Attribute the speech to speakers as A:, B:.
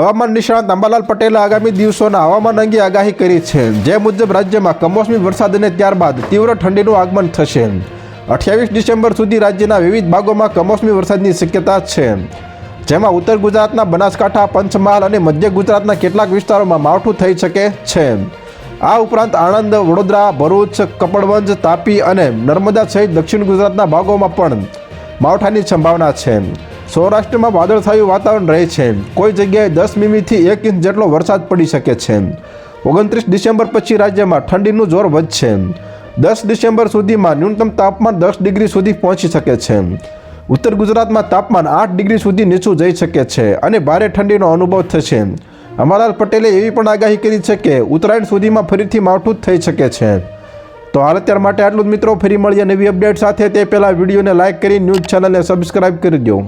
A: હવામાન નિષ્ણાંત અંબાલાલ પટેલે આગામી દિવસોના હવામાન અંગે આગાહી કરી છે. જે મુજબ રાજ્યમાં કમોસમી વરસાદ અને ત્યારબાદ તીવ્ર ઠંડીનું આગમન થશે. અઠ્યાવીસ ડિસેમ્બર સુધી રાજ્યના વિવિધ ભાગોમાં કમોસમી વરસાદની શક્યતા છે. જેમાં ઉત્તર ગુજરાતના બનાસકાંઠા, પંચમહાલ અને મધ્ય ગુજરાતના કેટલાક વિસ્તારોમાં માવઠું થઈ શકે છે. આ ઉપરાંત આણંદ, વડોદરા, ભરૂચ, કપડવંજ, તાપી અને નર્મદા સહિત દક્ષિણ ગુજરાતના ભાગોમાં પણ માવઠાની સંભાવના છે. સૌરાષ્ટ્રમાં વાદળછાયું વાતાવરણ રહે છે. કોઈ જગ્યાએ દસ મીમીથી એક ઇંચ જેટલો વરસાદ પડી શકે છે. ઓગણત્રીસ ડિસેમ્બર પછી રાજ્યમાં ઠંડીનું જોર વધશે. દસ ડિસેમ્બર સુધીમાં ન્યૂનતમ તાપમાન દસ ડિગ્રી સુધી પહોંચી શકે છે. ઉત્તર ગુજરાતમાં તાપમાન આઠ ડિગ્રી સુધી નીચું જઈ શકે છે અને ભારે ઠંડીનો અનુભવ થશે. અમરલાલ પટેલે એવી પણ આગાહી કરી છે કે ઉત્તરાયણ સુધીમાં ફરીથી માવઠું જ થઈ શકે છે. તો હાલ અત્યાર માટે આટલું જ મિત્રો. ફરી મળીએ નવી અપડેટ સાથે. તે પહેલાં વિડીયોને લાઇક કરી, ન્યૂઝ ચેનલને સબસ્ક્રાઇબ કરી દો.